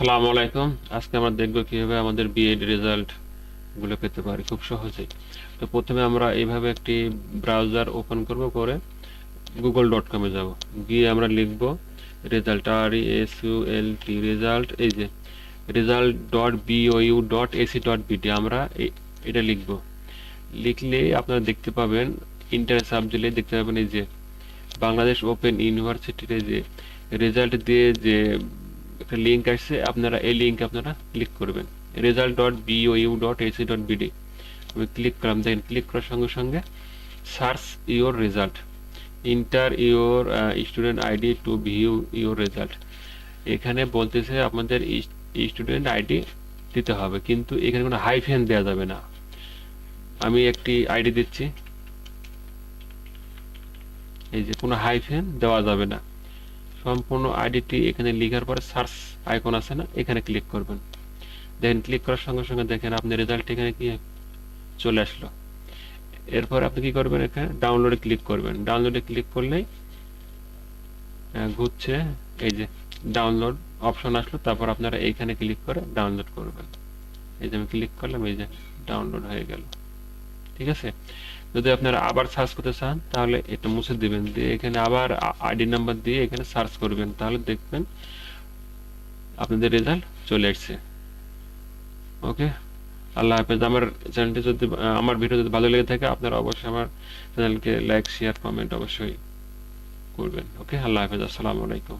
আসসালামু আলাইকুম। আজকে আমরা দেখব কীভাবে আমাদের বিএড রেজাল্টগুলো পেতে পারি খুব সহজে তো প্রথমে আমরা এইভাবে একটি ব্রাউজার ওপেন করব, করে গুগল ডট কমে যাব। গিয়ে আমরা লিখব result R S U L T result এই যে result dot BOU dot AC dot BD আমরা এটা লিখব। লিখলে আপনারা দেখতে পাবেন ইন্টার সাবজেক্টে দেখতে পাবেন এই যে বাংলাদেশ ওপেন ইউনিভার্সিটিতে যে রেজাল্ট দিয়ে যে একটা লিঙ্ক আসছে, আপনারা এই লিঙ্কে আপনারা ক্লিক করবেন। Result dot BOU dot AC dot BD আমি ক্লিক করলাম, দেখেন ক্লিক করার সঙ্গে সঙ্গে search your result enter your student ID to view your result এখানে বলতেছে আপনাদের স্টুডেন্ট আইডি দিতে হবে, কিন্তু এখানে কোনো হাই হাইফেন দেওয়া যাবে না। আমি একটি আইডি দিচ্ছি। এই যে কোনো হাই হাইফেন দেওয়া যাবে না। সম্পূর্ণ আইডিটি এখানে লিখার পরে সার্চ আইকন আছে না, এখানে ক্লিক করবেন। দেখেন ক্লিক করার সঙ্গে সঙ্গে দেখেন আপনার রেজাল্ট এখানে কি চলে আসলো। এরপর আপনি কি করবেন এখানে ডাউনলোডে ক্লিক করবেন। ডাউনলোডে ক্লিক করলেই ঘুরছে, এই যে ডাউনলোড অপশন আসলো, তারপর আপনারা এইখানে ক্লিক করে ডাউনলোড করবেন। এই যে আমি ক্লিক করলাম, এই যে ডাউনলোড হয়ে গেল। ঠিক আছে? যদি আপনারা আবার সার্চ করতে চান, তাহলে এটা মুছে দিবেন। দিয়ে এখানে আবার আইডি নাম্বার দিয়ে এখানে সার্চ করবেন। তাহলে দেখবেন আপনাদের রেজাল্ট চলে আসছে। ওকে আল্লাহ হাফেজ। আমার চ্যানেলটি যদি আমার ভিডিও যদি ভালো লেগে থাকে, আপনারা অবশ্যই আমার চ্যানেলকে লাইক শেয়ার কমেন্ট অবশ্যই করবেন। ওকে আল্লাহ হাফেজ। আসসালামু আলাইকুম।